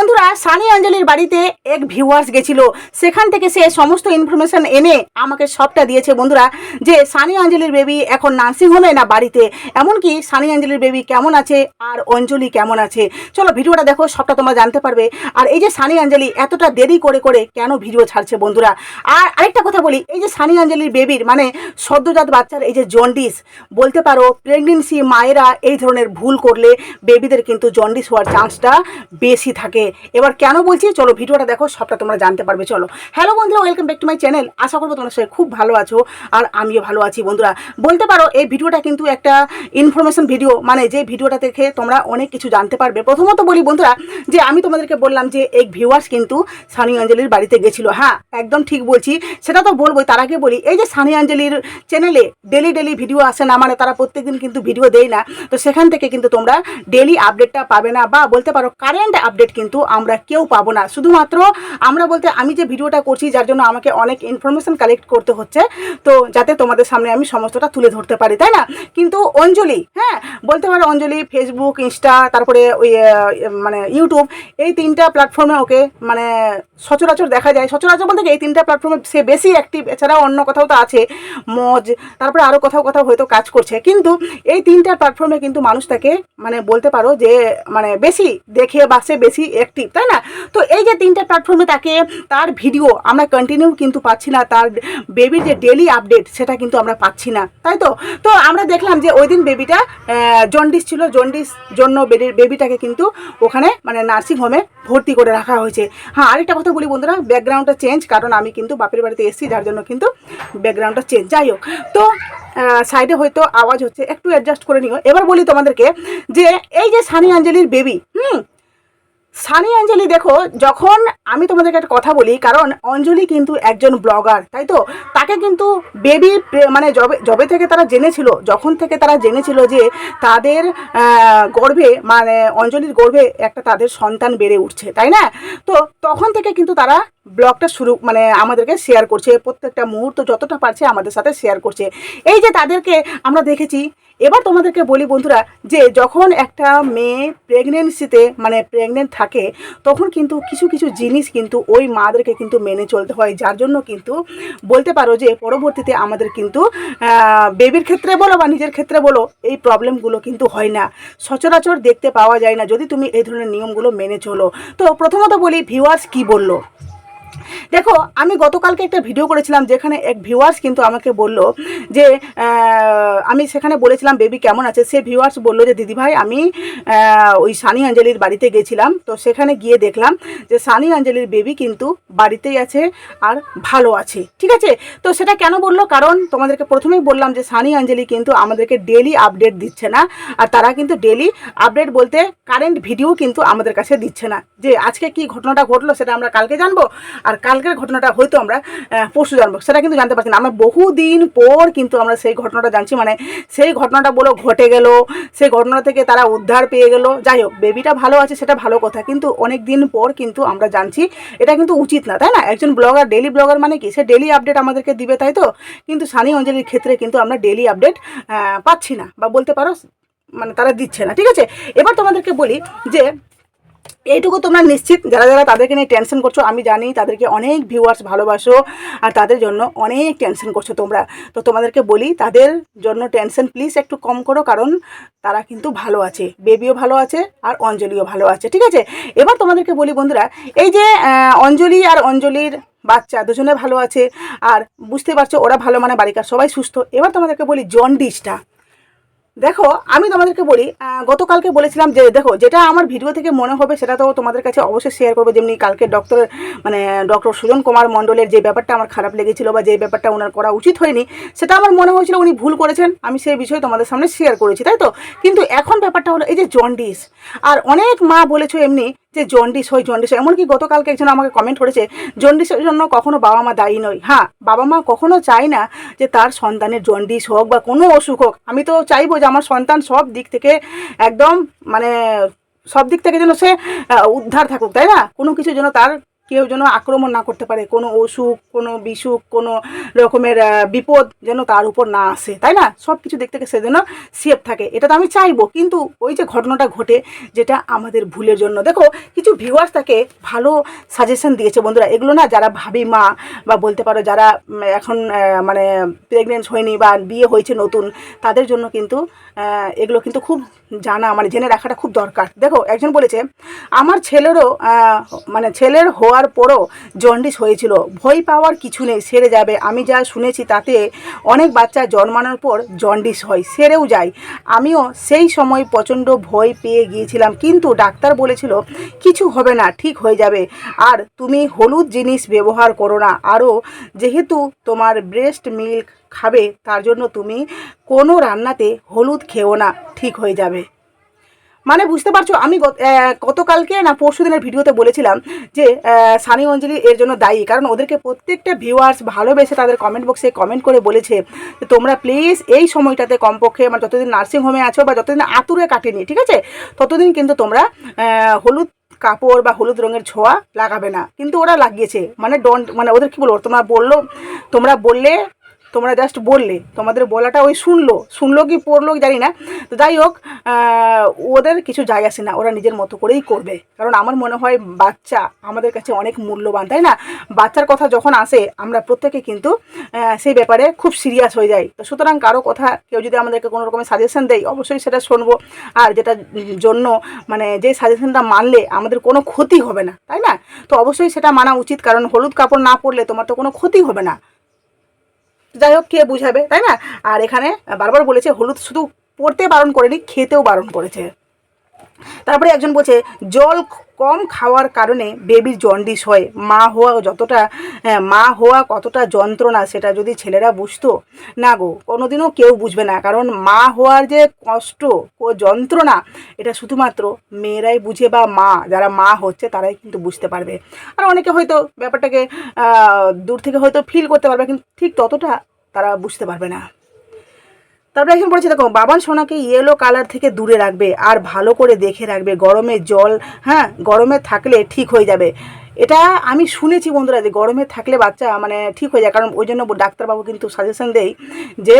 বন্ধুরা, সানি অঞ্জলির বাড়িতে এক ভিউয়ার্স গেছিল। সেখান থেকে সে সমস্ত ইনফরমেশন এনে আমাকে সবটা দিয়েছে বন্ধুরা, যে সানি অঞ্জলির বেবি এখন নার্সিংহোমে না বাড়িতে। এমনকি সানি অঞ্জলির বেবি কেমন আছে আর অঞ্জলি কেমন আছে? চলো ভিডিওটা দেখো, সবটা তোমরা জানতে পারবে। আর এই যে সানি অঞ্জলি, এতটা দেরি করে করে কেন ভিডিও ছাড়ছে বন্ধুরা? আর আরেকটা কথা বলি, এই যে সানি অঞ্জলির বেবির মানে সদ্যজাত বাচ্চার এই যে জন্ডিস বলতে পারো প্রেগনেন্সি মায়েরা এই ধরনের ভুল করলে বেবিদের কিন্তু জন্ডিস হওয়ার চান্সটা বেশি থাকে। এবার কেন বলছি? চলো ভিডিওটা দেখো, সবটা তোমরা জানতে পারবে, চলো। হ্যালো বন্ধুরা welcome back to my channel আশা করব তোমরা সবাই খুব ভালো আছো, আর আমিও ভালো আছি বন্ধুরা। বলতে পারো, এই ভিডিওটা কিন্তু একটা ইনফরমেশন ভিডিও মানে যে ভিডিওটা দেখে তোমরা অনেক কিছু জানতে পারবে। প্রথমত বলি বন্ধুরা, যে আমি তোমাদেরকে বললাম যে এই ভিউয়ার্স কিন্তু সানি অঞ্জলির বাড়িতে গেছিল। হ্যাঁ একদম ঠিক বলছি। সেটা তো বলবোই, তার আগে বলি, এই যে সানি অঞ্জলির চ্যানেলে ডেলি ডেলি ভিডিও আসে না মানে তারা প্রত্যেকদিন কিন্তু ভিডিও দেয় না, তো সেখান থেকে কিন্তু তোমরা ডেলি আপডেটটা পাবে না, বা বলতে পারো কারেন্ট আপডেট কিন্তু আমরা কেউ পাবো না। শুধুমাত্র আমরা বলতে আমি যে ভিডিওটা করছি, যার জন্য আমাকে অনেক ইনফরমেশন কালেক্ট করতে হচ্ছে, তো যাতে তোমাদের সামনে আমি সমস্তটা তুলে ধরতে পারি, তাই না? কিন্তু অঞ্জলি হ্যাঁ বলতে পারো অঞ্জলি ফেসবুক ইনস্টা তারপরে ওই মানে ইউটিউব এই তিনটা প্ল্যাটফর্মে ওকে মানে সচরাচর দেখা যায়। সচরাচর বলতে এই তিনটা প্ল্যাটফর্মে সে বেশি অ্যাক্টিভ এছাড়া অন্য কোথাও তো আছে, মজ, তারপরে আরও কোথাও কোথাও হয়তো কাজ করছে। কিন্তু এই তিনটা প্ল্যাটফর্মে কিন্তু মানুষ তাকে মানে বলতে পারো যে মানে বেশি দেখে বা সে বেশি অ্যাক্টিভ তাই না? তো এই যে তিনটা প্ল্যাটফর্মে তাকে, তার ভিডিও আমরা কন্টিনিউ কিন্তু পাচ্ছি না, তার বেবির যে ডেলি আপডেট সেটা কিন্তু আমরা পাচ্ছি না, তাই তো? তো আমরা দেখলাম যে ওই দিন বেবিটা জন্ডিস ছিল জন্ডিস জন্য বেবিটাকে কিন্তু ওখানে মানে নার্সিং হোমে ভর্তি করে রাখা হয়েছে। হ্যাঁ আরেকটা কথা বলি বন্ধুরা ব্যাকগ্রাউন্ডটা চেঞ্জ কারণ আমি কিন্তু বাপের বাড়িতে এসেছি, যার জন্য কিন্তু ব্যাকগ্রাউন্ডটা চেঞ্জ যাই হোক, তো সাইডে হয়তো আওয়াজ হচ্ছে, একটু অ্যাডজাস্ট করে নিও। এবার বলি তোমাদেরকে যে এই যে সানি অঞ্জলির বেবি হুম সানি অঞ্জলি দেখো, যখন আমি তোমাদেরকে একটা কথা বলি, কারণ অঞ্জলি কিন্তু একজন ব্লগার, তাই তো? তাকে কিন্তু বেবি মানে জবে জবে থেকে তারা জেনেছিল, যখন থেকে তারা জেনেছিল যে তাদের গর্ভে মানে অঞ্জলির গর্ভে একটা তাদের সন্তান বেড়ে উঠছে, তাই না? তো তখন থেকে কিন্তু তারা ব্লগটা শুরু মানে আমাদেরকে শেয়ার করছে, প্রত্যেকটা মুহূর্ত যতটা পারছে আমাদের সাথে শেয়ার করছে। এই যে তাদেরকে আমরা দেখেছি, এবার তোমাদেরকে বলি বন্ধুরা যে যখন একটা মেয়ে প্রেগনেন্সিতে মানে প্রেগনেন্ট থাকে, তখন কিন্তু কিছু কিছু জিনিস কিন্তু ওই মাদেরকে কিন্তু মেনে চলতে হয়। যার জন্য কিন্তু বলতে পারো যে পরবর্তীতে আমাদের কিন্তু বেবির ক্ষেত্রে বলো বা নিজের ক্ষেত্রে বলো, এই প্রবলেমগুলো কিন্তু হয় না। সচরাচর দেখতে পাওয়া যায় না যদি তুমি এই ধরনের নিয়মগুলো মেনে চলো। তো প্রথমত বলি ভিউয়ার্স কি বলল? দেখো, আমি গতকালকে একটা ভিডিও করেছিলাম যেখানে এক ভিউয়ার্স কিন্তু আমাকে বলল যে আমি সেখানে বলেছিলাম বেবি কেমন আছে সে ভিউয়ার্স বলল যে দিদিভাই আমি ওই সানি অঞ্জলির বাড়িতে গেছিলাম। তো সেখানে গিয়ে দেখলাম যে, সানি অঞ্জলির বেবি কিন্তু বাড়িতেই আছে আর ভালো আছে, ঠিক আছে? তো সেটা কেন বলল? কারণ তোমাদেরকে প্রথমেই বললাম যে, সানি অঞ্জলি কিন্তু আমাদেরকে ডেলি আপডেট দিচ্ছে না। আর তারা কিন্তু ডেলি আপডেট বলতে কারেন্ট ভিডিও কিন্তু আমাদের কাছে দিচ্ছে না। যে, আজকে কি ঘটনাটা ঘটলো সেটা আমরা কালকে জানব। আর কালকের ঘটনাটা হয়তো আমরা পরশু জানব। সেটা কিন্তু জানতে পারছি না। আমরা বহুদিন পর কিন্তু আমরা সেই ঘটনাটা জানছি। মানে সেই ঘটনাটা বলো ঘটে গেল, সেই ঘটনা থেকে তারা উদ্ধার পেয়ে গেল। যাই হোক, বেবিটা ভালো আছে, সেটা ভালো কথা। কিন্তু অনেক দিন পর কিন্তু আমরা জানছি, এটা কিন্তু উচিত না, তাই না? একজন ব্লগার ডেলি ব্লগার মানে কি? সে ডেলি আপডেট আমাদেরকে দিবে, তাই তো? কিন্তু সানি অঞ্জলির ক্ষেত্রে কিন্তু আমরা ডেলি আপডেট পাচ্ছি না। বা বলতে পারো মানে তারা দিচ্ছে না। ঠিক আছে? এবার তোমাদেরকে বলি যে এইটুকু তোমরা নিশ্চিত, যারা যারা তাদেরকে নিয়ে টেনশন করছ, আমি জানি তাদেরকে অনেক ভিউয়ার্স ভালোবাসো আর তাদের জন্য অনেক টেনশন করছ তোমরা। তো তোমাদেরকে বলি, তাদের জন্য টেনশন প্লিজ একটু কম করো, কারণ তারা কিন্তু ভালো আছে। বেবিও ভালো আছে আর অঞ্জলিও ভালো আছে, ঠিক আছে? এবার তোমাদেরকে বলি বন্ধুরা, এই যে অঞ্জলি আর অঞ্জলির বাচ্চা দুজনে ভালো আছে, আর বুঝতে পারছ ওরা ভালো মানে বাড়িকার সবাই সুস্থ। এবার তোমাদেরকে বলি জন্ডিসটা দেখো, আমি তোমাদেরকে বলি গতকালকে বলেছিলাম যে, দেখো, যেটা আমার ভিডিও থেকে মনে হবে সেটা তো তোমাদের কাছে অবশ্যই শেয়ার করব। যেমনি কালকে ডক্টর মানে ডক্টর সুজন কুমার মণ্ডলের যে ব্যাপারটা আমার খারাপ লেগেছিল বা যে ব্যাপারটা ওনার করা উচিত হয়নি, সেটা আমার মনে হয়েছিল উনি ভুল করেছেন। আমি সেই বিষয়ে তোমাদের সামনে শেয়ার করেছি, তাই তো? কিন্তু এখন ব্যাপারটা হলো এই যে জন্ডিস আর অনেক মা বলেছ এমনি যে জন্ডিস হয় জন্ডিস হয়। এমনকি গতকালকে একজন আমাকে কমেন্ট করেছে জন্ডিসের জন্য কখনো বাবা মা দায়ী নয় হ্যাঁ বাবা মা কখনো চায় না যে তার সন্তানের জন্ডিস হোক বা কোনো অসুখ হোক। আমি তো চাইব যে আমার সন্তান সব দিক থেকে একদম মানে সব দিক থেকে যেন সে উদ্ধার থাকুক, তাই না? কোনো কিছু যেন তার কেউ যেন আক্রমণ না করতে পারে, কোনো অসুখ, কোনো বিসুখ, কোনো রকমের বিপদ যেন তার উপর না আসে, তাই না? সব কিছু দেখতে সে যেন সেফ থাকে, এটা তো আমি চাইব। কিন্তু ওই যে ঘটনাটা ঘটে, যেটা আমাদের ভুলের জন্য। দেখো, কিছু ভিউয়ার্স তাকে ভালো সাজেশন দিয়েছে বন্ধুরা। এগুলো না যারা ভাবি মা বা বলতে পারো যারা এখন মানে প্রেগনেন্ট হয়নি বা বিয়ে হয়েছে নতুন, তাদের জন্য কিন্তু এগুলো কিন্তু খুব জানা মানে জেনে রাখাটা খুব দরকার। দেখো, একজন বলেছে, আমার ছেলেরও মানে ছেলের হওয়ার পরও জন্ডিস হয়েছিল। ভয় পাওয়ার কিছু নেই, সেরে যাবে। আমি যা শুনেছি তাতে অনেক বাচ্চা জন্মানোর পর জন্ডিস হয়, সেরেও যায়। আমিও সেই সময় প্রচণ্ড ভয় পেয়ে গিয়েছিলাম, কিন্তু ডাক্তার বলেছিল, কিছু হবে না, ঠিক হয়ে যাবে। আর তুমি হলুদ জিনিস ব্যবহার করো না। আরও যেহেতু তোমার ব্রেস্ট মিল্ক খাবে, তার জন্য তুমি কোনো রান্নাতে হলুদ খেও না, ঠিক হয়ে যাবে। মানে বুঝতে পারছ, আমি গত- গতকালকে না পরশু দিনের ভিডিওতে বলেছিলাম যে সানি অঞ্জলি এর জন্য দায়ী। কারণ ওদেরকে প্রত্যেকটা ভিউয়ার্স ভালোবেসে তাদের কমেন্ট বক্সে কমেন্ট করে বলেছে তোমরা প্লিজ এই সময়টাতে কমপক্ষে মানে যতদিন নার্সিং হোমে আছো বা যতদিন আতুরে কাটেনি, ঠিক আছে? ততদিন কিন্তু তোমরা হলুদ কাপড় বা হলুদ রঙের ছোঁয়া লাগাবে না। কিন্তু ওরা লাগিয়েছে। মানে ডন্ট মানে ওদের কি বলব, তোমরা বলল, তোমরা বললে তোমরা জাস্ট বললে, তোমাদের বলাটা ওই শুনলো শুনলো কি পড়ল জানি না। তো যাই হোক ওদের কিছু যায় আসে না, ওরা নিজের মতো করেই করবে। কারণ আমার মনে হয় বাচ্চা আমাদের কাছে অনেক মূল্যবান, তাই না? বাচ্চার কথা যখন আসে, আমরা প্রত্যেকে কিন্তু সেই ব্যাপারে খুব সিরিয়াস হয়ে যাই। তো সুতরাং কারও কথা কেউ যদি আমাদেরকে কোনো রকমের সাজেশন দেয়, অবশ্যই সেটা শুনব। আর যেটার জন্য মানে যে সাজেশনটা মানলে আমাদের কোনো ক্ষতি হবে না, তাই না? তো অবশ্যই সেটা মানা উচিত, কারণ হলুদ কাপড় না পরলে তোমার তো কোনো ক্ষতি হবে না। যাই হোক কে বুঝাবে, তাই না? আর এখানে বারবার বলেছে, হলুদ শুধু পড়তে বারণ করেনি, খেতেও বারণ করেছে। তারপরে একজন বলছে জল কম খাওয়ার কারণে বেবির জন্ডিস হয়। মা হওয়া যতটা হ্যাঁ, মা হওয়া কতটা যন্ত্রণা সেটা যদি ছেলেরা বুঝতো না গো কোনোদিনও কেউ বুঝবে না। কারণ মা হওয়ার যে কষ্ট ও যন্ত্রণা এটা শুধুমাত্র মেয়েরাই বুঝে বা মা যারা মা হচ্ছে তারাই কিন্তু বুঝতে পারবে। আর অনেকে হয়তো ব্যাপারটাকে দূর থেকে হয়তো ফিল করতে পারবে কিন্তু ঠিক ততটা তারা বুঝতে পারবে না। তারপরে একজন বলেছে, দেখো, বাবান সোনাকে ইয়েলো কালার থেকে দূরে রাখবে আর ভালো করে দেখে রাখবে। গরমে জল হ্যাঁ গরমে থাকলে ঠিক হয়ে যাবে। এটা আমি শুনেছি বন্ধুরা যে গরমে থাকলে বাচ্চা মানে ঠিক হয়ে যায়। কারণ ওই জন্য ডাক্তারবাবু কিন্তু সাজেশন দেয় যে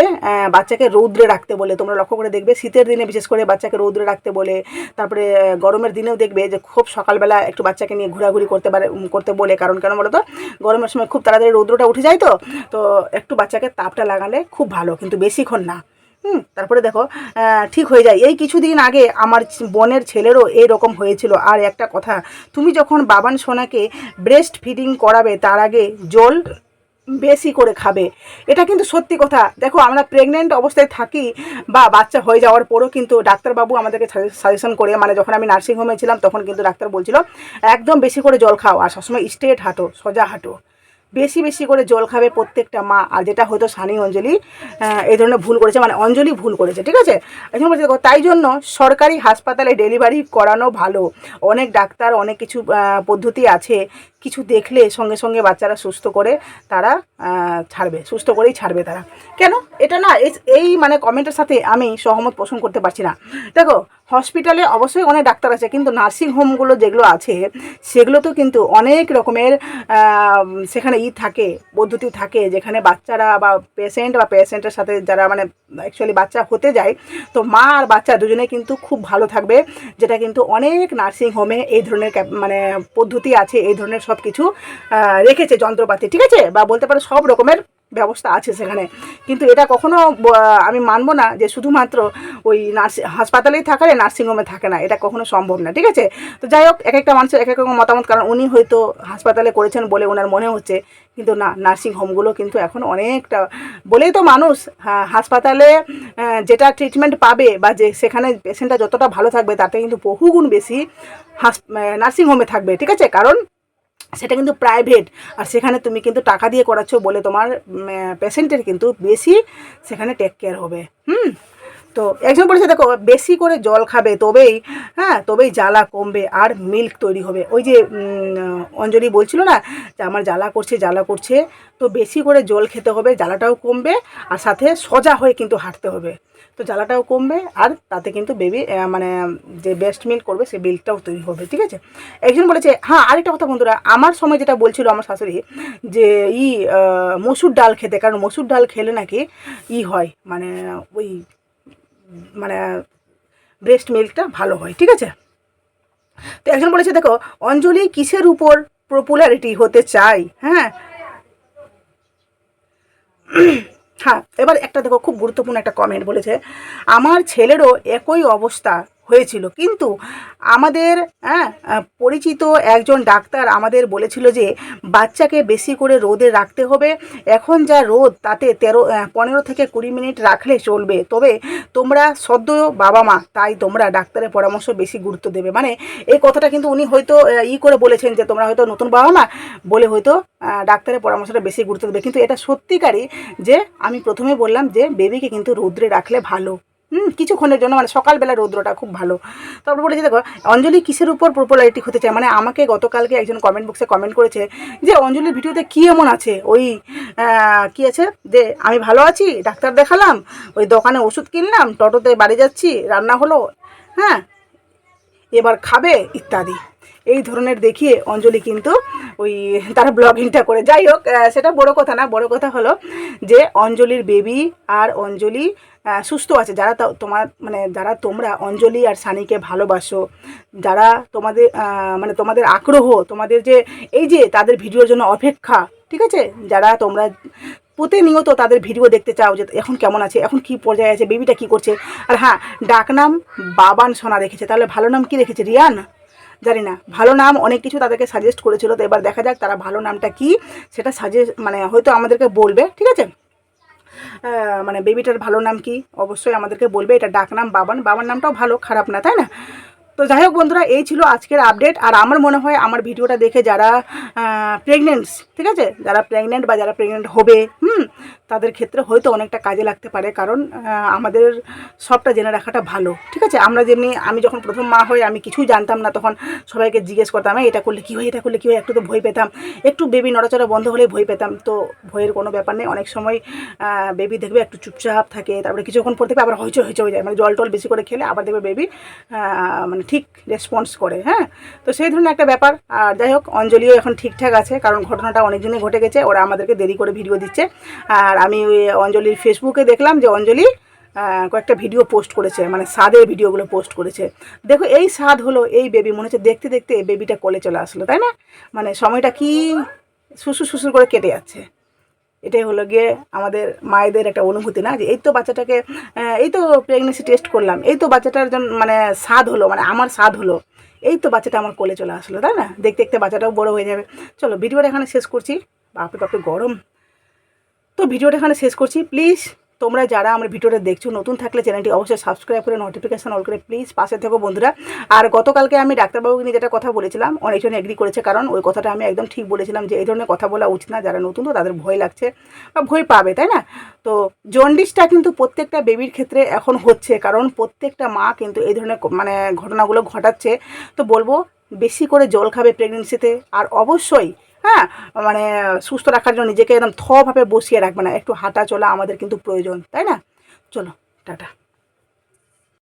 বাচ্চাকে রৌদ্রে রাখতে বলে। তোমরা লক্ষ্য করে দেখবে, শীতের দিনে বিশেষ করে বাচ্চাকে রৌদ্রে রাখতে বলে। তারপরে গরমের দিনেও দেখবে যে খুব সকালবেলা একটু বাচ্চাকে নিয়ে ঘোরাঘুরি করতে পারে করতে বলে। কারণ কেন বলো তো গরমের সময় খুব তাড়াতাড়ি রৌদ্রটা উঠে যায় তো? তো একটু বাচ্চাকে তাপটা লাগালে খুব ভালো, কিন্তু বেশিক্ষণ না। হুম, তারপরে দেখো ঠিক হয়ে যায়। এই কিছুদিন আগে আমার বোনের ছেলেরও এই রকম হয়েছিল। আর একটা কথা, তুমি যখন বাবান সোনাকে ব্রেস্ট ফিডিং করাবে, তার আগে জল বেশি করে খাবে। এটা কিন্তু সত্যি কথা। দেখো, আমরা প্রেগনেন্ট অবস্থায় থাকি বা বাচ্চা হয়ে যাওয়ার পরও কিন্তু ডাক্তারবাবু আমাদেরকে সাজেশন করে মানে যখন আমি নার্সিংহোমে ছিলাম, তখন কিন্তু ডাক্তার বলছিল, একদম বেশি করে জল খাও আর সবসময় স্ট্রেট হাঁটো সোজা হাঁটো। বেশি বেশি করে জল খাবে প্রত্যেকটা মা। আর যেটা হয়তো সানি অঞ্জলি এই ধরনের ভুল করেছে মানে অঞ্জলি ভুল করেছে, ঠিক আছে? দেখো, তাই জন্য সরকারি হাসপাতালে ডেলিভারি করানো ভালো। অনেক ডাক্তার, অনেক কিছু পদ্ধতি আছে। কিছু দেখলে সঙ্গে সঙ্গে বাচ্চারা সুস্থ করে তারা ছাড়বে, সুস্থ করেই ছাড়বে তারা। কেন? এটা না, এই- মানে কমেন্টের সাথে আমি সহমত পোষণ করতে পারছি না। দেখো, হসপিটালে অবশ্যই অনেক ডাক্তার আছে, কিন্তু নার্সিং হোমগুলো যেগুলো আছে, সেগুলো তো কিন্তু অনেক রকমের সেখানে ই থাকে, পদ্ধতি থাকে, যেখানে বাচ্চারা বা পেশেন্ট বা পেশেন্টের সাথে যারা মানে অ্যাকচুয়ালি বাচ্চা হতে যায়, তো মা আর বাচ্চা দুজনে কিন্তু খুব ভালো থাকবে। যেটা কিন্তু অনেক নার্সিং হোমে এই ধরনের মানে পদ্ধতি আছে, এই ধরনের সব কিছু রেখেছে যন্ত্রপাতি, ঠিক আছে? বা বলতে পারো সব রকমের ব্যবস্থা আছে সেখানে। কিন্তু এটা কখনো আমি মানবো না যে শুধুমাত্র ওই নার্সিং, হাসপাতালেই থাকারে নার্সিংহোমে থাকে না। এটা কখনো সম্ভব না, ঠিক আছে? তো যাই হোক, এক একটা মানুষের এক এক রকম মতামত, কারণ উনি হয়তো হাসপাতালে করেছেন বলে ওনার মনে হচ্ছে, কিন্তু না নার্সিং হোমগুলো কিন্তু এখন অনেকটা, বলেই তো মানুষ হাসপাতালে যেটা ট্রিটমেন্ট পাবে বা যে সেখানে পেশেন্টটা যতটা ভালো থাকবে তাতে কিন্তু বহুগুণ বেশি হাস নার্সিং হোমে থাকবে, ঠিক আছে? কারণ সেটা কিন্তু প্রাইভেট আর সেখানে তুমি কিন্তু টাকা দিয়ে করাচ্ছ বলে তোমার পেশেন্টের কিন্তু বেশি সেখানে টেক কেয়ার হবে। হুম? তো একজন বলেছে, দেখো, বেশি করে জল খাবে তবেই হ্যাঁ তবেই জ্বালা কমবে আর মিল্ক তৈরি হবে। ওই যে অঞ্জলি বলছিল না যে, আমার জ্বালা করছে জ্বালা করছে, তো বেশি করে জল খেতে হবে, জ্বালাটাও কমবে আর সাথে সজা হয়ে কিন্তু হাঁটতে হবে। তো জ্বালাটাও কমবে আর তাতে কিন্তু বেবি মানে যে বেস্ট মিল্ক করবে সেই মিল্কটাও তৈরি হবে, ঠিক আছে? একজন বলেছে হ্যাঁ আরেকটা কথা বন্ধুরা, আমার সময় যেটা বলছিল আমার শাশুড়ি যে, ই মসুর ডাল খেতে, কারণ মসুর ডাল খেলে নাকি ই হয় মানে ওই মানে ব্রেস্ট মিল্কটা ভালো হয়, ঠিক আছে? তো একজন বলেছে, দেখো, অঞ্জলি কিসের উপর পপুলারিটি হতে চাই? হ্যাঁ? হ্যাঁ এবার একটা, দেখো, খুব গুরুত্বপূর্ণ একটা কমেন্ট বলেছে, আমার ছেলেরও একই অবস্থা হয়েছিল। কিন্তু আমাদের হ্যাঁ পরিচিত একজন ডাক্তার আমাদের বলেছিল যে বাচ্চাকে বেশি করে রোদে রাখতে হবে। এখন যা রোদ, তাতে তেরো পনেরো থেকে কুড়ি মিনিট রাখলে চলবে। তবে তোমরা সদ্য বাবা মা, তাই তোমরা ডাক্তারের পরামর্শ বেশি গুরুত্ব দেবে। মানে এই কথাটা কিন্তু উনি হয়তো ই করে বলেছেন যে তোমরা হয়তো নতুন বাবা মা বলে হয়তো ডাক্তারের পরামর্শটা বেশি গুরুত্ব দেবে। কিন্তু এটা সত্যিকারই যে আমি প্রথমে বললাম যে বেবিকে কিন্তু রৌদ্রে রাখলে ভালো। হুম, কিছুক্ষণের জন্য মানে সকালবেলা রৌদ্রটা খুব ভালো। তারপর বলেছে, দেখো, অঞ্জলি কিসের উপর পপুলারিটি হতে চায়? মানে আমাকে গতকালকে একজন কমেন্ট বক্সে কমেন্ট করেছে যে, অঞ্জলির ভিডিওতে কী এমন আছে? ওই কি আছে? যে, আমি ভালো আছি, ডাক্তার দেখালাম, ওই দোকানে ওষুধ কিনলাম, টোটোতে বাড়ি যাচ্ছি, রান্না হলো হ্যাঁ এবার খাবে, ইত্যাদি। এই ধরনের দেখিয়ে অঞ্জলি কিন্তু ওই, তারা ব্লগিংটা করে। যাই হোক সেটা বড় কথা না, বড় কথা হলো যে, অঞ্জলির বেবি আর অঞ্জলি সুস্থ আছে। যারা তোমার মানে যারা তোমরা অঞ্জলি আর সানিকে ভালোবাসো, যারা তোমাদের মানে তোমাদের আগ্রহ, তোমাদের যে এই যে তাদের ভিডিওর জন্য অপেক্ষা, ঠিক আছে? যারা তোমরা প্রতিনিয়ত তাদের ভিডিও দেখতে চাও যে এখন কেমন আছে, এখন কি পর্যায়ে আছে, বেবিটা কি করছে? আর হ্যাঁ ডাকনাম বাবান সোনা রেখেছে। তাহলে ভালো নাম কি রেখেছে? রিয়ান? জানি না। ভালো নাম অনেক কিছু তাদেরকে সাজেস্ট করেছিল, তো এবার দেখা যাক তারা ভালো নামটা কি, সেটা সাজেস্ট মানে হয়তো আমাদেরকে বলবে, ঠিক আছে? মানে বেবিটার ভালো নাম কি? অবশ্যই আমাদেরকে বলবে, এটা ডাক নাম বাবান। বাবার নামটাও ভালো, খারাপ না, তাই না? তো যাই হোক বন্ধুরা এই ছিল আজকের আপডেট আর আমার মনে হয় আমার ভিডিওটা দেখে যারা প্রেগনেন্টস ঠিক আছে? যারা প্রেগনেন্ট বা যারা প্রেগনেন্ট হবে হুম তাদের ক্ষেত্রে হয়তো অনেকটা কাজে লাগতে পারে। কারণ আমাদের সবটা জেনে রাখাটা ভালো ঠিক আছে? আমরা যেমনি আমি যখন প্রথম মা হই আমি কিছুই জানতাম না তখন সবাইকে জিজ্ঞেস করতাম "এই, এটা করলে কী হয়? এটা করলে কী হয়? একটু তো ভয় পেতাম। একটু বেবি নড়াচড়া বন্ধ হলেই ভয় পেতাম। তো ভয়ের কোনো ব্যাপার নেই। অনেক সময় বেবি দেখবে একটু চুপচাপ থাকে তারপরে কিছুক্ষণ পর দেখবে আবার হইচই হইচই হয়ে যায়। মানে জল টল বেশি করে খেলে আবার দেখবে বেবি মানে ঠিক রেসপন্স করে হ্যাঁ? তো সেই ধরনের একটা ব্যাপার। আর যাই হোক, অঞ্জলিও এখন ঠিকঠাক আছে, কারণ ঘটনাটা অনেক দিনই ঘটে গেছে, ওরা আমাদেরকে দেরি করে ভিডিও দিচ্ছে। আর আমি ওই অঞ্জলির ফেসবুকে দেখলাম যে অঞ্জলি কয়েকটা ভিডিও পোস্ট করেছে মানে স্বাদের ভিডিওগুলো পোস্ট করেছে। দেখো, এই স্বাদ হলো, এই বেবি মনে হচ্ছে দেখতে দেখতে এই বেবিটা কোলে চলে আসলো, তাই না? মানে সময়টা কি সুসু সুসুর করে কেটে যাচ্ছে। এটাই হলো গিয়ে আমাদের মায়েদের একটা অনুভূতি, না? যে এই তো বাচ্চাটাকে এই তো প্রেগনেন্সি টেস্ট করলাম, এই তো বাচ্চাটার জন্য মানে স্বাদ হলো মানে আমার স্বাদ হলো, এই তো বাচ্চাটা আমার কোলে চলে আসলো, তাই না? দেখতে দেখতে বাচ্চাটাও বড় হয়ে যাবে। চলো ভিডিওটা এখানে শেষ করছি। বাপে বাপে গরম। তো ভিডিওটা এখানে শেষ করছি। প্লিজ তোমরা যারা আমার ভিডিওটা দেখছ, নতুন থাকলে চ্যানেলটি অবশ্যই সাবস্ক্রাইব করে নোটিফিকেশন অল করে প্লিজ পাশে থেকো বন্ধুরা। আর গতকালকে আমি ডাক্তারবাবুকে নিয়ে যেটা কথা বলেছিলাম, অনেকজন এগ্রি করেছে, কারণ ওই কথাটা আমি একদম ঠিক বলেছিলাম যে এই ধরনের কথা বলা উচিত না, যারা নতুন তো তাদের ভয় লাগছে বা ভয় পাবে, তাই না? তো জন্ডিসটা কিন্তু প্রত্যেকটা বেবির ক্ষেত্রে এখন হচ্ছে, কারণ প্রত্যেকটা মা কিন্তু এই ধরনের মানে ঘটনাগুলো ঘটাচ্ছে। তো বলব, বেশি করে জল খাবে প্রেগনেন্সিতে আর অবশ্যই হ্যাঁ মানে সুস্থ রাখার জন্য নিজেকে একদম থভাবে বসিয়ে রাখবে না। একটু হাঁটা চলা আমাদের কিন্তু প্রয়োজন, তাই না? চলো, টাটা।